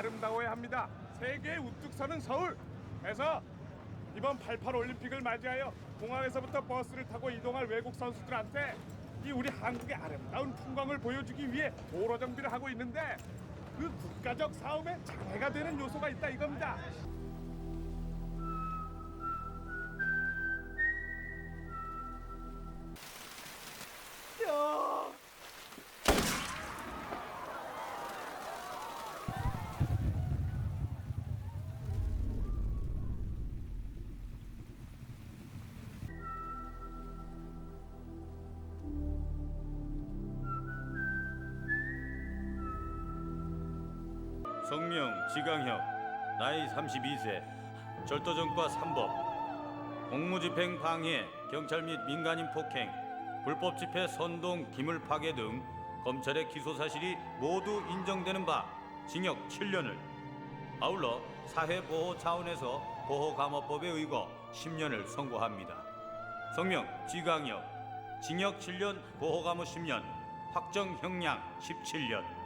아름다워야 합니다. 세계의 우뚝 서는 서울. 그래서 이번 88 올림픽을 맞이하여 공항에서부터 버스를 타고 이동할 외국 선수들한테 이 우리 한국의 아름다운 풍광을 보여주기 위해 도로 정비를 하고 있는데 그 국가적 사업에 장애가 되는 요소가 있다 이겁니다. 성명 지강혁 나이 32세 절도전과 3법 공무집행 방해 경찰 및 민간인 폭행 불법 집회 선동 기물 파괴 등 검찰의 기소 사실이 모두 인정되는 바 징역 7년을 아울러 사회 보호 차원에서 보호 감호법에 의거 10년을 선고합니다. 성명 지강혁 징역 7년 보호 감호 10년 확정 형량 17년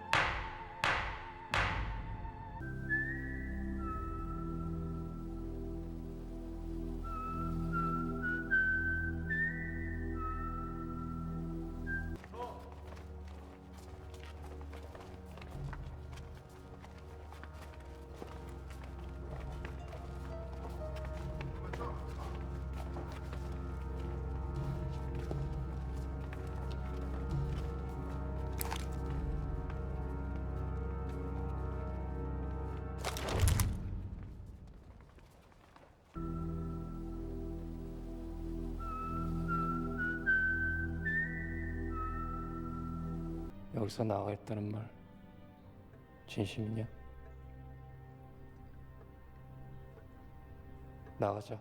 여기서 나가겠다는 말 진심이냐? 나가자.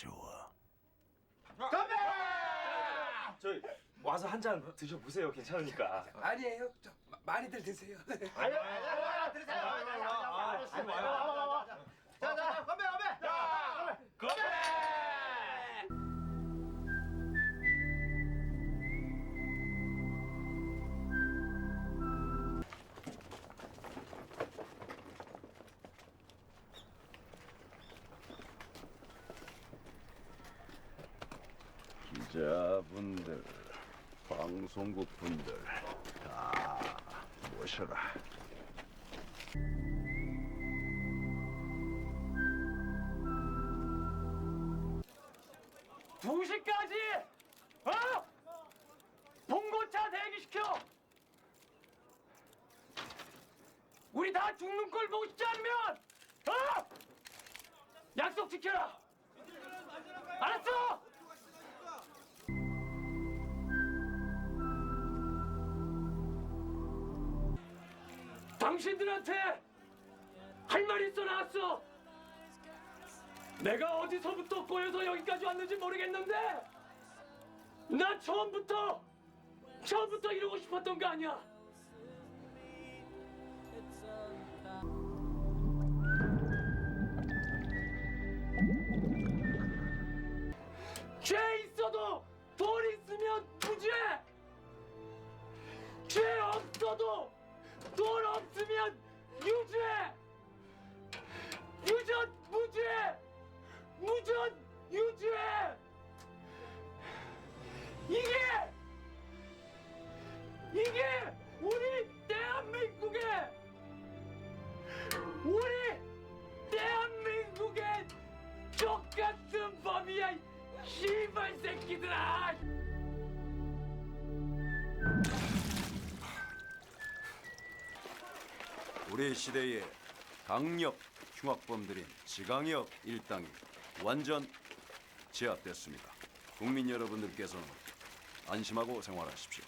가져와. 저희 와서 한 잔 드셔보세요. 괜찮으니까. 아니에요. 저, 마- 많이들 드세요. 기자분들, 방송국 분들 다 모셔라. 두시까지 어? 봉고차 대기시켜! 우리 다 죽는 꼴 보고 싶지 않으면 어? 약속 지켜라! 알았어? 당신들한테 할 말 있어 나왔어! 내가 어디서부터 꼬여서 여기까지 왔는지 모르겠는데 나 처음부터 처음부터 이러고 싶었던 거 아니야 돈 없으면 유죄 유전 무죄 무전 유죄 이게! 이게 우리 대한민국의 우리 대한민국의 똑같은 법이야 이 씨발 새끼들아 우리 시대의 강력 흉악범들인 지강혁 일당이 완전 제압됐습니다. 국민 여러분들께서는 안심하고 생활하십시오.